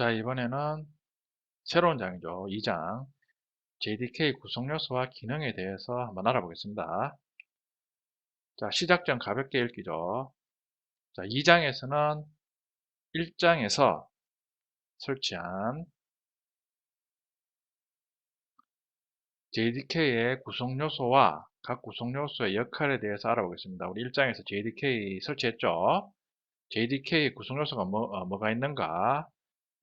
자, 이번에는 새로운 장이죠. 2장. JDK 구성 요소와 기능에 대해서 한번 알아보겠습니다. 자, 시작 전 가볍게 읽기죠. 자, 2장에서는 1장에서 설치한 JDK의 구성 요소와 각 구성 요소의 역할에 대해서 알아보겠습니다. 우리 1장에서 JDK 설치했죠. JDK 구성 요소가 뭐, 어, 뭐가 있는가,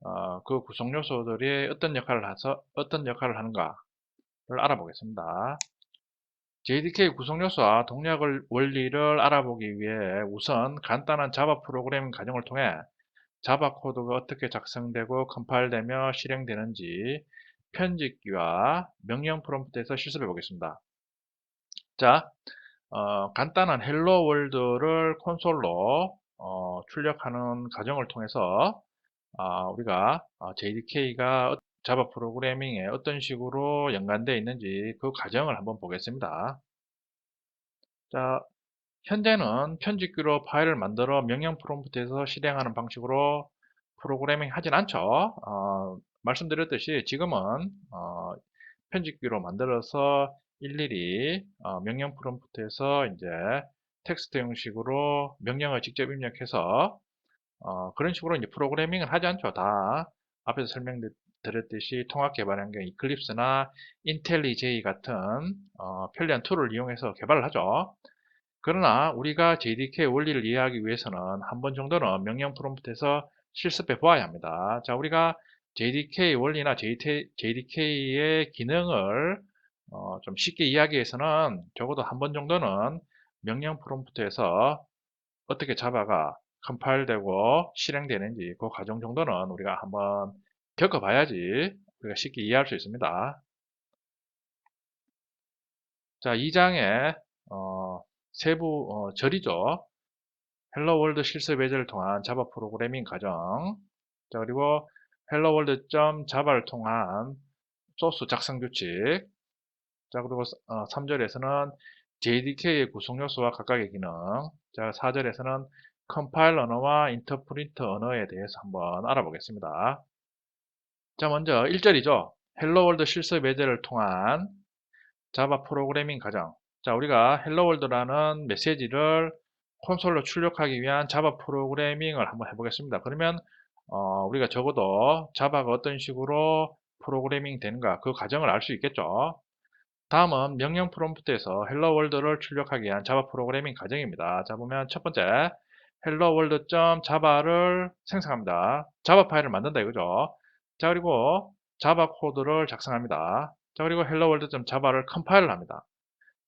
어, 그 구성 요소들이 어떤 역할을 해서 어떤 역할을 하는가를 알아보겠습니다. JDK 구성 요소와 동작 원리를 알아보기 위해 우선 간단한 자바 프로그래밍 과정을 통해 자바 코드가 어떻게 작성되고 컴파일되며 실행되는지 편집기와 명령 프롬프트에서 실습해 보겠습니다. 자, 어, 간단한 헬로 월드를 콘솔로 어, 출력하는 과정을 통해서 아, 우리가 JDK가 자바 프로그래밍에 어떤 식으로 연관되어 있는지 그 과정을 한번 보겠습니다. 자, 현재는 편집기로 파일을 만들어 명령 프롬프트에서 실행하는 방식으로 프로그래밍 하진 않죠. 어, 말씀드렸듯이 지금은 어, 편집기로 만들어서 일일이 어, 명령 프롬프트에서 이제 텍스트 형식으로 명령을 직접 입력해서 어, 그런 식으로 이제 프로그래밍을 하지 않죠. 다 앞에서 설명드렸듯이 통합 개발 환경 이클립스나 인텔리제이 같은 어, 편리한 툴을 이용해서 개발을 하죠. 그러나 우리가 JDK 원리를 이해하기 위해서는 한 번 정도는 명령 프롬프트에서 실습해 보아야 합니다. 자, 우리가 JDK 원리나 JDK의 기능을 어, 좀 쉽게 이해하기 위해서는 적어도 한 번 정도는 명령 프롬프트에서 어떻게 자바가 컴파일되고 실행되는지 그 과정 정도는 우리가 한번 겪어봐야지 우리가 쉽게 이해할 수 있습니다. 자, 2장의 어, 세부 어, 절이죠. 헬로 월드 실습 예제를 통한 자바 프로그래밍 과정. 자, 그리고 헬로 월드 점 자바를 통한 소스 작성 규칙. 자, 그리고 어, 3절에서는 JDK의 구성 요소와 각각의 기능. 자, 4절에서는 컴파일 언어와 인터프리터 언어에 대해서 한번 알아보겠습니다. 자, 먼저 1절이죠. 헬로 월드 실습 예제를 통한 자바 프로그래밍 과정. 자, 우리가 헬로 월드라는 메시지를 콘솔로 출력하기 위한 자바 프로그래밍을 한번 해보겠습니다. 그러면 어, 우리가 적어도 자바가 어떤 식으로 프로그래밍 되는가 그 과정을 알 수 있겠죠. 다음은 명령 프롬프트에서 헬로 월드를 출력하기 위한 자바 프로그래밍 과정입니다. 자 보면 첫 번째 hello world.java를 생성합니다. 자바 파일을 만든다 이거죠. 자 그리고 자바 코드를 작성합니다. 자 그리고 hello world.java를 컴파일을 합니다.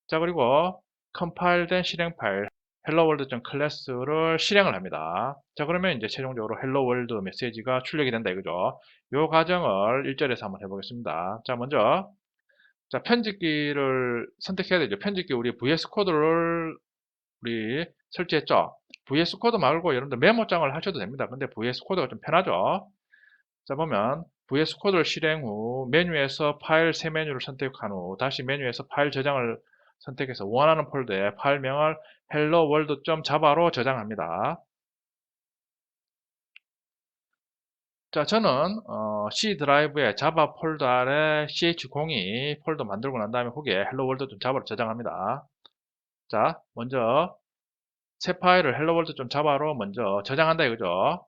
자 그리고 컴파일된 실행 파일 hello world.class를 실행을 합니다. 자 그러면 이제 최종적으로 hello world 메시지가 출력이 된다 이거죠. 이 과정을 1절에서 한번 해보겠습니다. 자 먼저 자 편집기를 선택해야 되죠. 편집기 우리 VS 코드를 우리 설치했죠. VS 코드 말고 여러분들 메모장을 하셔도 됩니다. 근데 VS 코드가 좀 편하죠. 자 보면 VS 코드를 실행 후 메뉴에서 파일 새 메뉴를 선택한 후 다시 메뉴에서 파일 저장을 선택해서 원하는 폴더에 파일명을 hello world.java로 저장합니다. 자, 저는 어, C 드라이브에 자바 폴더 아래 ch02 폴더 만들고 난 다음에 거기에 hello world.java로 저장합니다. 자, 먼저 새 파일을 헬로월드 좀 자바로 먼저 저장한다 이거죠.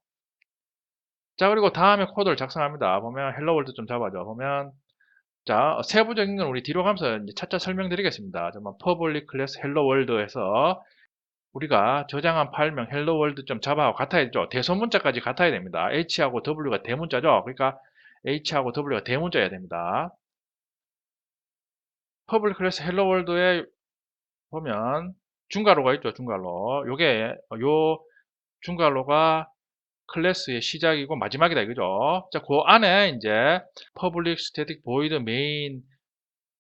자 그리고 다음에 코드를 작성합니다. 보면 헬로월드 좀 잡아줘. 보면 자 세부적인 건 우리 뒤로 가면서 이제 차차 설명드리겠습니다. 정말 퍼블릭 클래스 헬로월드에서 우리가 저장한 파일명 헬로월드 좀 자바하고 같아야 되죠. 대소문자까지 같아야 됩니다. H하고 W가 대문자죠. 그러니까 H하고 W가 대문자여야 됩니다. 퍼블릭 클래스 헬로월드에 보면 중괄호가 있죠. 중괄호. 요게 요 중괄호가 클래스의 시작이고 마지막이다 이거죠. 자, 그 안에 이제 public static void main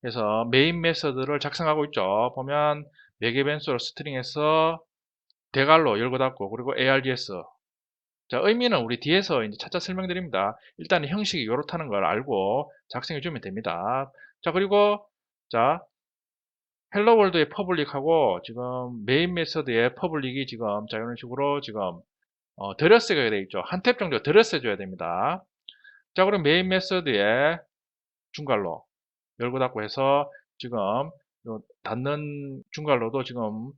에서 메인 메서드를 작성하고 있죠. 보면 매개 변수로 스트링에서 대괄호 열고 닫고 그리고 args 자 의미는 우리 뒤에서 이제 차차 설명드립니다. 일단 형식이 이렇다는 걸 알고 작성해 주면 됩니다. 자 그리고 자 헬로 월드의 퍼블릭하고 지금 메인 메서드의 퍼블릭이 지금 자 이런 식으로 지금 어, 드레스가 되어 있죠. 한 탭 정도 드레스 해줘야 됩니다. 자, 그럼 메인 메서드의 중괄로 열고 닫고 해서 지금 요 닫는 중괄로도 지금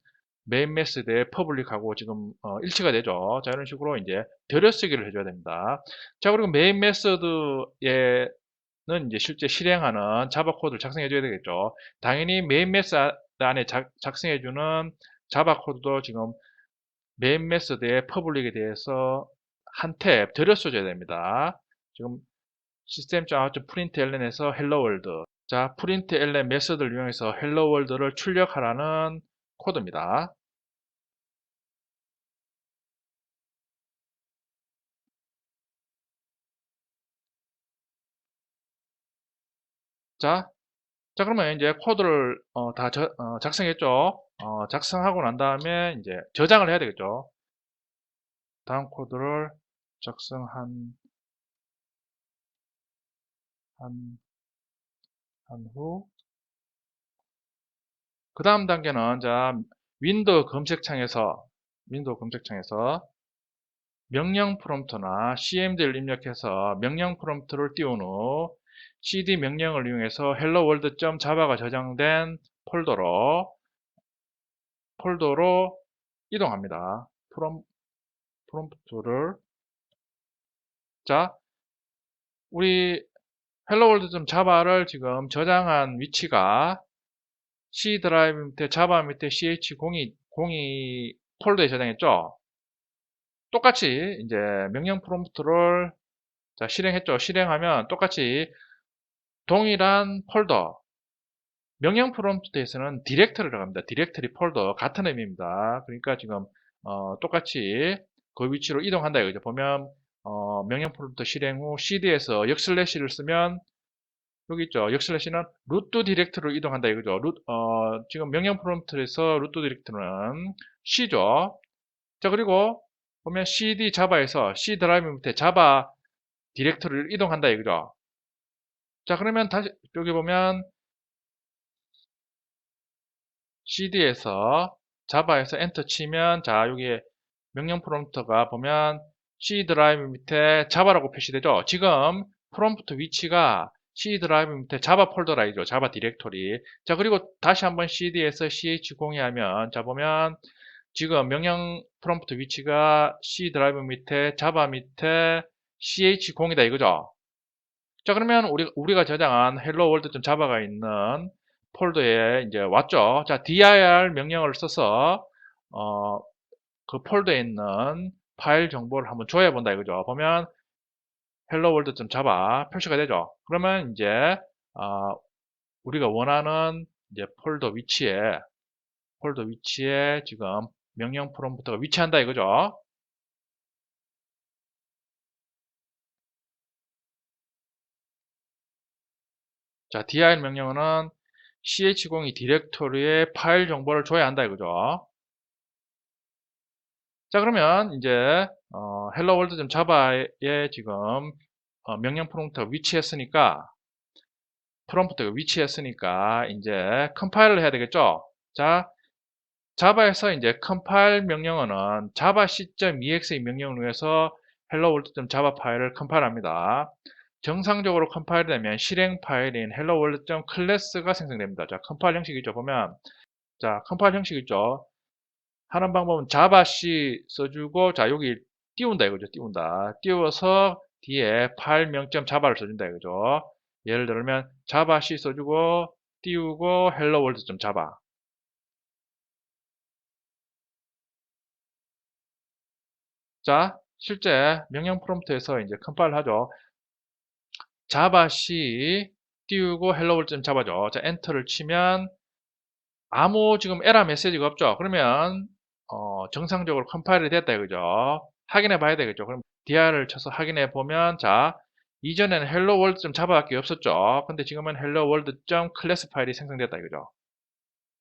메인 메서드의 퍼블릭하고 지금 어, 일치가 되죠. 자, 이런 식으로 이제 들여쓰기를 해줘야 됩니다. 자, 그리고 메인 메서드에 는 이제 실제 실행하는 자바 코드를 작성해 줘야 되겠죠. 당연히 메인 메서드 안에 작, 작성해 주는 자바 코드도 지금 메인 메서드의 퍼블릭에 대해서 한 탭 들여써 줘야 됩니다. 지금 system.out.println에서 hello world 자 println 메서드를 이용해서 hello world를 출력하라는 코드입니다. 자, 자 그러면 이제 코드를 어, 다 저, 어, 작성했죠. 어, 작성하고 난 다음에 이제 저장을 해야 되겠죠. 다음 코드를 작성한 한, 한 후. 그 다음 단계는, 자, 윈도우 검색창에서, 윈도우 검색창에서 명령 프롬프트나 cmd를 입력해서 명령 프롬프트를 띄운 후 cd 명령을 이용해서 hello world.java가 저장된 폴더로 폴더로 이동합니다. 프롬, 프롬프트를 자 우리 hello world.java를 지금 저장한 위치가 C 드라이브 밑에 자바 밑에 ch02 02 폴더에 저장했죠. 똑같이 이제 명령 프롬프트를 자, 실행했죠. 실행하면 똑같이 동일한 폴더 명령 프롬프트에서는 디렉터리라고 합니다. 디렉터리 폴더 같은 의미입니다. 그러니까 지금 어, 똑같이 그 위치로 이동한다 이거죠. 보면 어, 명령 프롬프트 실행 후 cd에서 역슬래시를 쓰면 여기 있죠. 역슬래시는 루트 디렉터리로 이동한다 이거죠. 루, 어, 지금 명령 프롬프트에서 루트 디렉터리는 C죠. 자 그리고 보면 cd 자바에서 C 드라이브 밑에 자바 디렉터리를 이동한다 이거죠. 자 그러면 다시 여기 보면 cd에서 자바에서 엔터 치면 자 여기 명령 프롬프트가 보면 C 드라이브 밑에 자바라고 표시되죠. 지금 프롬프트 위치가 C 드라이브 밑에 자바 폴더라 이죠. 자바 디렉토리. 자 그리고 다시 한번 cd에서 ch02 하면 자 보면 지금 명령 프롬프트 위치가 C 드라이브 밑에 자바 밑에 ch0이다 이거죠. 자 그러면 우리, 우리가 저장한 hello world.java가 있는 폴더에 이제 왔죠. 자 dir 명령을 써서 어, 그 폴더에 있는 파일 정보를 한번 조회해 본다 이거죠. 보면 hello world.java 표시가 되죠. 그러면 이제 어, 우리가 원하는 이제 폴더 위치에 폴더 위치에 지금 명령 프롬프트가 위치한다 이거죠. 자, dir 명령어는 ch02 디렉토리에 파일 정보를 줘야 한다 이거죠. 자, 그러면 이제 어, hello world.java에 지금 어, 명령 프롬프트가 위치했으니까 프롬프트가 위치했으니까 이제 컴파일을 해야 되겠죠. 자, 자바에서 이제 컴파일 명령어는 java c.exe 명령을 위해서 hello world.java 파일을 컴파일합니다. 정상적으로 컴파일 되면 실행 파일인 hello world.class가 생성됩니다. 자, 컴파일 형식 있죠. 보면 자, 컴파일 형식 있죠. 하는 방법은 java c 써주고 자, 여기 띄운다 이거죠. 띄운다. 띄워서 뒤에 파일 명점 java를 써준다 이거죠. 예를 들면 java c 써주고 띄우고 hello world.java 자, 실제 명령 프롬프트에서 이제 컴파일 하죠. 자바 C 띄우고 hello world 잡아줘. 자, 엔터를 치면 아무 지금 에러 메시지가 없죠. 그러면 어, 정상적으로 컴파일이 됐다 이거죠. 확인해 봐야 되겠죠. 그럼 dr을 쳐서 확인해 보면 자, 이전에는 hello world 잡아밖에 없었죠. 근데 지금은 hello world class 파일이 생성됐다 이거죠.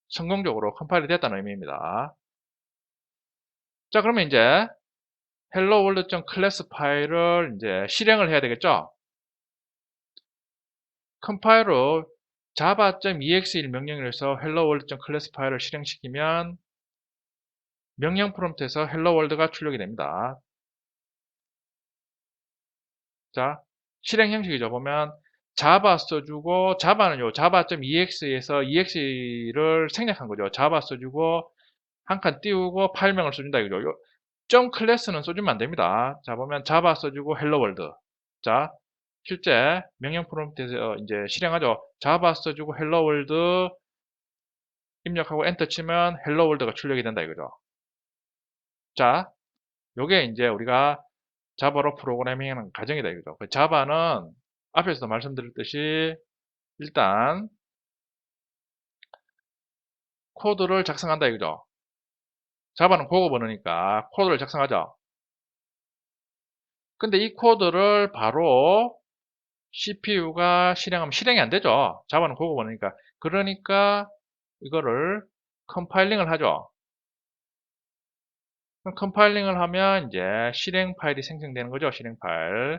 성공적으로 컴파일이 됐다는 의미입니다. 자, 그러면 이제 hello world class 파일을 이제 실행을 해야 되겠죠. 컴파일러 java.exe1 명령을 해서 hello world.class 파일을 실행시키면 명령 프롬프트에서 hello world가 출력이 됩니다. 자, 실행 형식이죠. 보면 자바 써주고 자바는 요 java.ex에서 ex를 생략한 거죠. 자바 써주고 한 칸 띄우고 파일명을 써준다 이거죠. 요, 점 클래스는 써주면 안 됩니다. 자 보면 자바 써주고 헬로 월드. 자 실제 명령 프롬프트에서 이제 실행하죠. 자바 써주고 헬로 월드 입력하고 엔터 치면 헬로 월드가 출력이 된다 이거죠. 자, 요게 이제 우리가 자바로 프로그래밍하는 과정이다 이거죠. 그 자바는 앞에서도 말씀드렸듯이 일단 코드를 작성한다 이거죠. 자바는 고급 언어니까 코드를 작성하죠. 근데 이 코드를 바로 CPU가 실행하면 실행이 안 되죠. 자바는 고급 언어니까. 그러니까 이거를 컴파일링을 하죠. 컴파일링을 하면 이제 실행 파일이 생성되는 거죠. 실행 파일.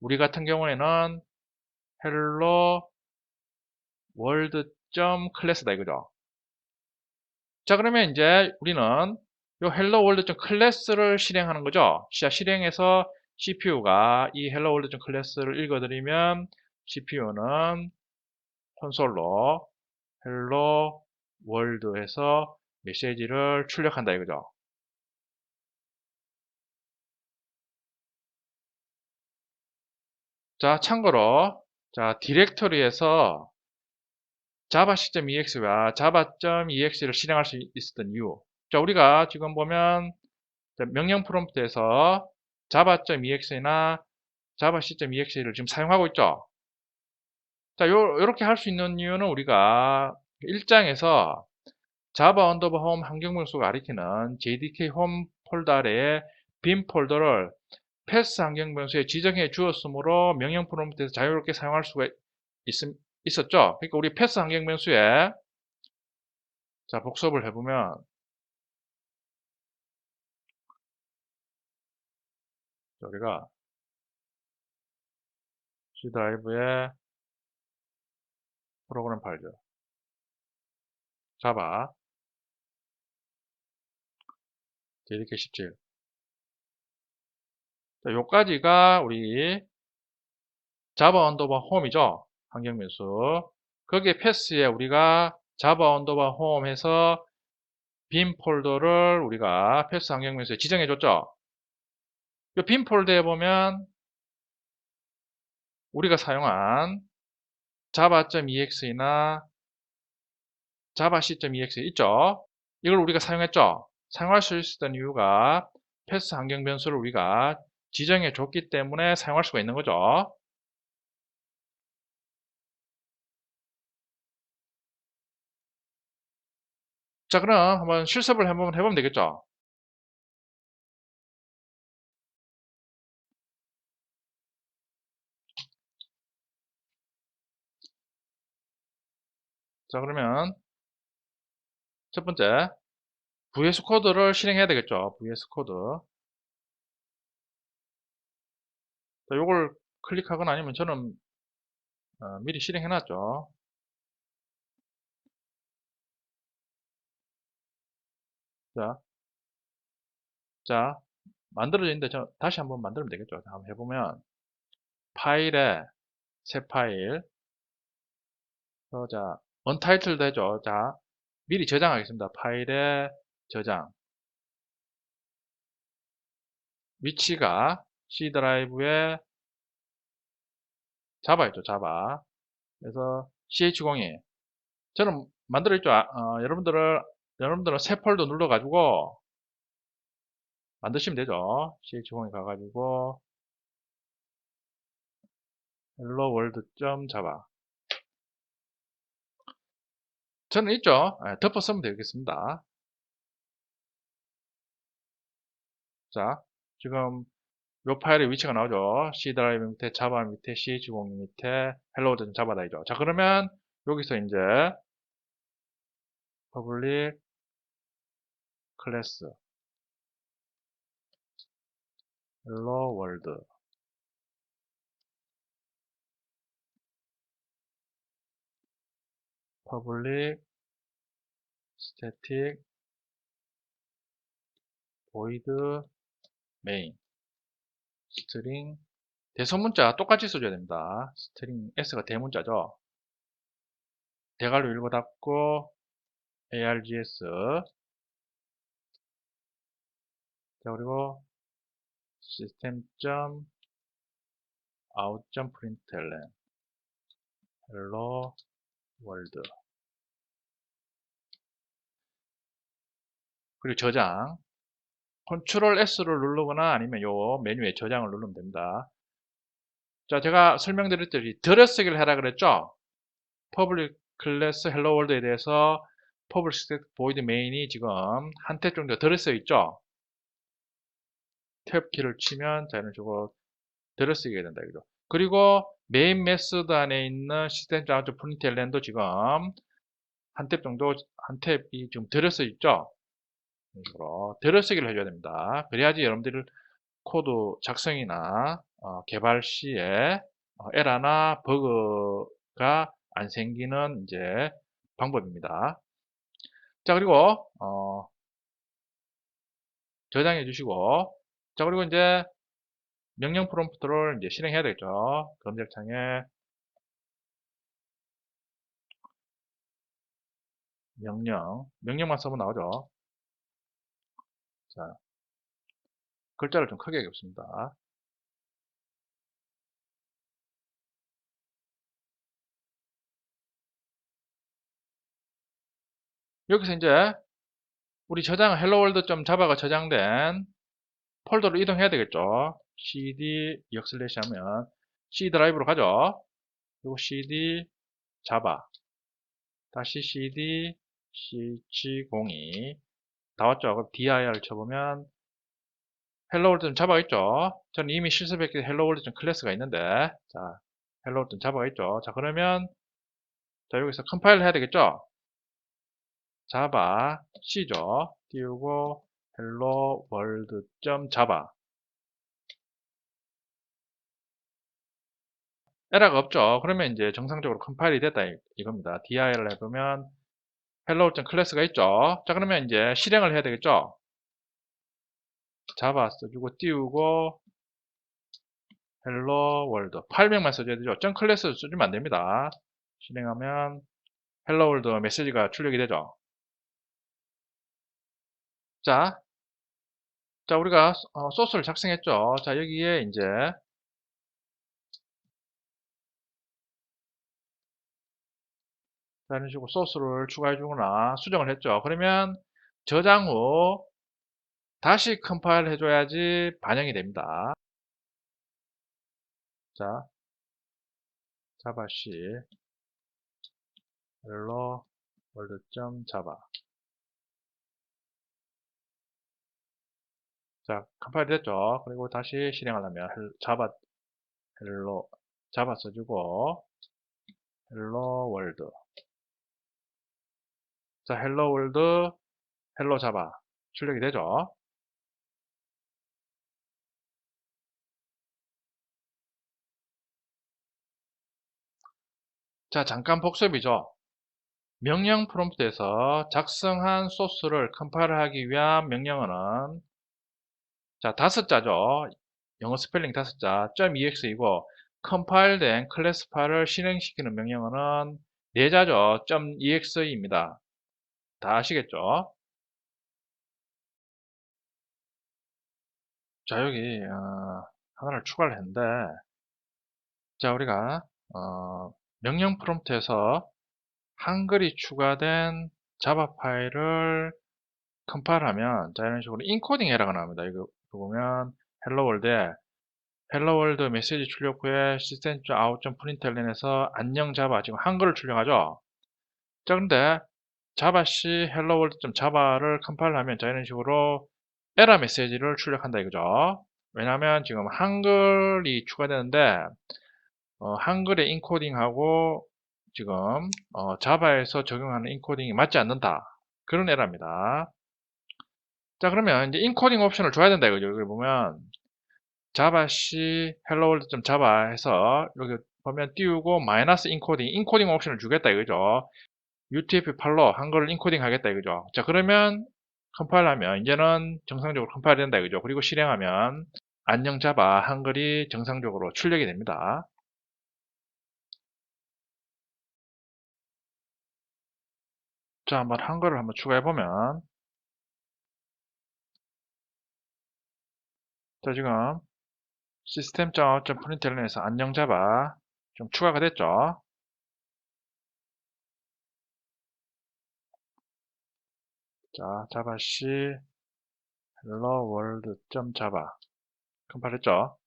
우리 같은 경우에는 hello world class다 이거죠. 자 그러면 이제 우리는 이 hello world class를 실행하는 거죠. 자 실행해서 CPU가 이 hello world class를 읽어드리면 CPU는 콘솔로 hello world에서 메시지를 출력한다 이거죠. 자, 참고로 자, 디렉터리에서 java.ex와 java.ex를 실행할 수 있었던 이유. 자, 우리가 지금 보면 명령 프롬프트에서 java.ex나 java.ex를 지금 사용하고 있죠. 자, 요, 요렇게 할 수 있는 이유는 우리가 1장에서 java 언더바 홈 환경명수가 가리키는 jdk 홈 폴더 아래에 빈 폴더를 패스 환경 변수에 지정해 주었으므로 명령 프롬프트에서 자유롭게 사용할 수가 있, 있었죠. 그러니까 우리 패스 환경 변수에 자 복습을 해보면 우리가 C 드라이브에 프로그램 파일죠. 자바 JDK 17 자, 요까지가 우리 자바 언더바 홈이죠. 환경 변수. 거기에 패스에 우리가 자바 언더바 홈 해서 빈 폴더를 우리가 패스 환경 변수에 지정해 줬죠. 이 빈 폴더에 보면 우리가 사용한 java.ex나 java.c.exe 있죠. 이걸 우리가 사용했죠. 사용할 수 있었던 이유가 패스 환경 변수를 우리가 지정해 줬기 때문에 사용할 수가 있는 거죠. 자, 그럼 한번 실습을 한번 해보면 되겠죠. 자, 그러면 첫 번째 VS 코드를 실행해야 되겠죠. VS 코드. 자, 요걸 클릭하거나 아니면 저는 어, 미리 실행해 놨죠. 자, 자, 만들어져 있는데 저 다시 한번 만들면 되겠죠. 한번 해보면 파일에 새 파일 어, 자, 언타이틀도 해줘. 자, 미리 저장하겠습니다. 파일에 저장 위치가 C 드라이브에 자바 있죠, 자바. 그래서 ch02 저는 만들어 있죠. 아, 어, 여러분들은 여러분들은 새 폴더 눌러가지고 만드시면 되죠. ch02 가가지고 hello world.java 저는 있죠. 네, 덮어 쓰면 되겠습니다. 자, 지금 요 파일의 위치가 나오죠. C 드라이브 밑에 자바 밑에 CH0 밑에 헬로우드 자바 다이죠. 자 그러면 여기서 이제 public class hello world public static void main string 대소문자 똑같이 써줘야 됩니다. 스트링 S가 대문자죠. 대괄호 일고 닫고 args 자 그리고 system.out.println hello world 그리고 저장 컨트롤 S를 누르거나 아니면 요 메뉴에 저장을 누르면 됩니다. 자, 제가 설명드렸듯이 들어쓰기를 해라 그랬죠? public class hello world에 대해서 public void main이 지금 한 탭 정도 들어써 있죠? 탭 키를 치면 자, 이런 식으로 들어쓰게 된다. 그죠? 그리고 메인 메소드 안에 있는 시스템 자주 프린트 엘렌도 지금 한 탭 정도, 한 탭이 지금 들어써 있죠? 식으로 들어쓰기를 해줘야 됩니다. 그래야지 여러분들 코드 작성이나 어, 개발 시에 어, 에러나 버그가 안 생기는 이제 방법입니다. 자 그리고 어, 저장해 주시고 자 그리고 이제 명령 프롬프트를 이제 실행해야 되겠죠. 검색창에 명령 명령만 써면 나오죠. 자 글자를 좀 크게 하겠습니다. 여기서 이제 우리 저장 helloworld.java가 저장된 폴더로 이동해야 되겠죠. cd 역슬래시 하면 c 드라이브로 가죠. 그리고 cd java 다시 cd ch02 다 왔죠. 그럼 dir 쳐보면 helloworld.java가 있죠. 저는 이미 실습했기 helloworld.class가 있는데 자 helloworld.java가 있죠. 자 그러면 자 여기서 컴파일 해야 되겠죠. java c죠. 띄우고 hello world.java 에러가 없죠. 그러면 이제 정상적으로 컴파일이 됐다 이겁니다. dir을 해보면 hello class가 있죠. 자 그러면 이제 실행을 해야 되겠죠. java 써주고 띄우고 hello world 800만 써줘야 되죠. 점 클래스 써주면 안 됩니다. 실행하면 hello world 메시지가 출력이 되죠. 자, 자 우리가 어, 소스를 작성했죠. 자 여기에 이제 이런 식으로 소스를 추가해 주거나 수정을 했죠. 그러면 저장 후 다시 컴파일 해줘야지 반영이 됩니다. 자, 자바시 hello world.java 자, 컴파일 됐죠. 그리고 다시 실행하려면 자바 헬로 자바 써주고 헬로 월드 자, 헬로 월드 헬로 자바 출력이 되죠. 자, 잠깐 복습이죠. 명령 프롬프트에서 작성한 소스를 컴파일하기 위한 명령어는 자, 다섯 자죠. 영어 스펠링 다섯 자, .ex이고 컴파일된 클래스 파일을 실행시키는 명령어는 네 자죠. .ex입니다. 다 아시겠죠? 자, 여기 어, 하나를 추가를 했는데 자, 우리가 어, 명령 프롬프트에서 한글이 추가된 자바 파일을 컴파일하면 자 이런 식으로 인코딩 에러가 나옵니다. 이거 보면 헬로 월드에 헬로 월드 메시지 출력 후에 시스템 아웃.println에서 안녕 자바 지금 한글을 출력하죠. 자 근데 자바시 헬로 월드.java를 컴파일하면 자 이런 식으로 에러 메시지를 출력한다 이거죠. 왜냐하면 지금 한글이 추가되는데 어, 한글의 인코딩하고 지금 어, 자바에서 적용하는 인코딩이 맞지 않는다. 그런 에러입니다. 자 그러면 이제 인코딩 옵션을 줘야 된다 이거죠. 여기 보면 java c hello world.java 해서 여기 보면 띄우고 마이너스 인코딩 인코딩 옵션을 주겠다 이거죠. UTF-8로 한글을 인코딩 하겠다 이거죠. 자 그러면 컴파일하면 이제는 정상적으로 컴파일 된다 이거죠. 그리고 실행하면 안녕 자바 한글이 정상적으로 출력이 됩니다. 자, 한번 한글을 한번 추가해 보면 자, 지금 시스템.프린트런에서 안녕 자바 좀 추가가 됐죠. 자, 자바C hello world.java 컴파일했죠.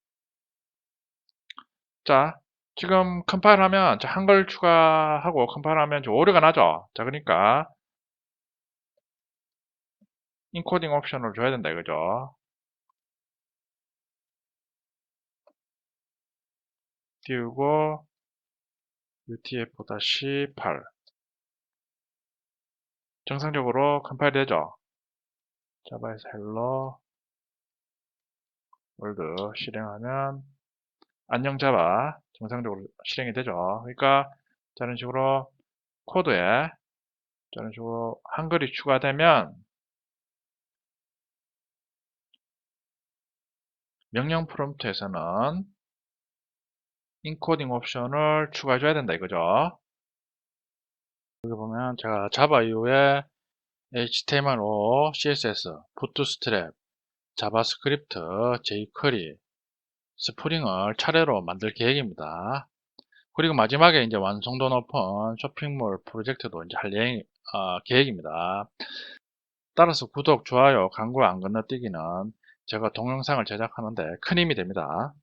자, 지금 컴파일하면 자, 한글 추가하고 컴파일하면 좀 오류가 나죠. 자, 그러니까 인코딩 옵션을 줘야 된다 이거죠. 띄우고 utf-8 정상적으로 컴파일 되죠. 자바에서 hello 월드 실행하면 안녕 자바 정상적으로 실행이 되죠. 그러니까 저런 식으로 코드에 저런 식으로 한글이 추가되면 명령 프롬프트에서는 인코딩 옵션을 추가해 줘야 된다 이거죠. 여기 보면 제가 자바 이후에 HTML5, CSS, 부트스트랩, 자바스크립트, jQuery, 스프링을 차례로 만들 계획입니다. 그리고 마지막에 이제 완성도 높은 쇼핑몰 프로젝트도 이제 할 예행, 어, 계획입니다. 따라서 구독, 좋아요, 광고 안 건너뛰기는 제가 동영상을 제작하는데 큰 힘이 됩니다.